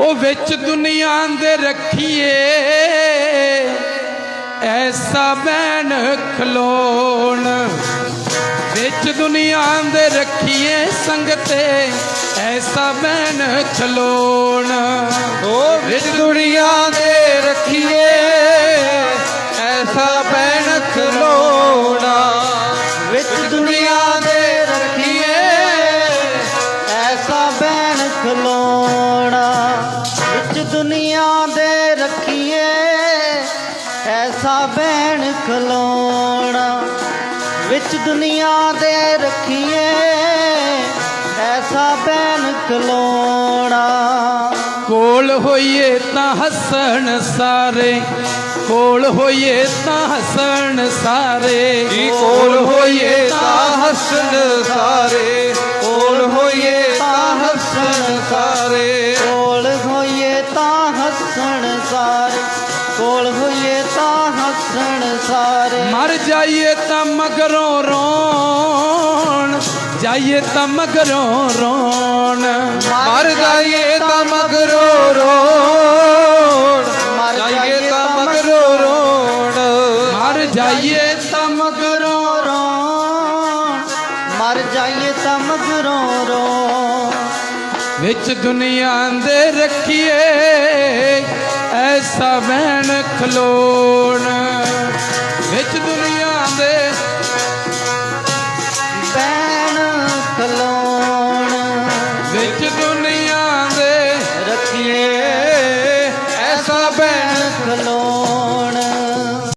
ਉਹ ਵਿੱਚ ਦੁਨੀਆ ਦੇ ਰੱਖੀਏ। ਐਸਾ ਬੈਣ ਖਲੋਣ। ਵਿੱਚ ਦੁਨੀਆ ਦੇ ਰੱਖੀਏ ਸੰਗਤੇ। ਐਸਾ ਬੈਣ ਖਲੋਣ। ਉਹ ਵਿੱਚ ਦੁਨੀਆ ਦੇ ਰੱਖੀਏ। ਐਸਾ ਬੈਣ ਖਲੋਣਾ। ਵਿੱਚ ਦੁਨੀਆ ਦੇ ਰੱਖੀਏ। ਐਸਾ ਬੈਣ ਖਲੋਣਾ ਦੁਨੀਆ ਦੇ ਰੱਖੀਏ ਐਸਾ ਬੈਣ ਖਲੋਣਾ। ਵਿੱਚ ਦੁਨੀਆ ਦੇ ਰੱਖੀਏ ਐਸਾ ਬੈਣ ਖਲੋਣਾ। ਕੋਲ ਹੋਈਏ ਤਾਂ ਹੱਸਣ ਸਾਰੇ ਕੋਲ ਹੋਈਏ ਤਾਂ ਹੱਸਣ ਸਾਰੇ। ਜੀ ਕੋਲ ਹੋਈਏ ਤਾਂ ਹੱਸਣ ਸਾਰੇ ਕੋਲ ਹੋਈਏ ਤਾਂ ਹੱਸਣ ਸਾਰੇ। ਹੱਸਣ ਸਾਰੇ ਕੋਲ ਹੋਈਏ ਤਾਂ ਹੱਸਣ ਸਾਰੇ। ਮਰ ਜਾਈਏ ਤਾਂ ਮਗਰੋਂ ਰੋਣ ਜਾਈਏ ਤਾਂ ਮਗਰੋਂ ਰੋਣ। ਮਰ ਜਾਈਏ ਤਾਂ ਮਗਰੋ ਰੋਣ ਮਰ ਜਾਈਏ ਤਾਂ ਮਗਰੋ ਰੋਣ। ਮਰ ਜਾਈਏ ਤਾਂ ਮਗਰੋਂ ਰੋਣ। ਮਰ ਜਾਈਏ ਤਾਂ ਮਗਰੋਂ ਰੋ ਵਿੱਚ ਦੁਨੀਆ ਦੇ ਰੱਖੀਏ ਐਸਾ ਬਹਿਣ ਖਲੋਣ। ਵਿੱਚ ਦੁਨੀਆ ਦੇ ਬਹਿਣ ਖਲੋਣ। ਵਿੱਚ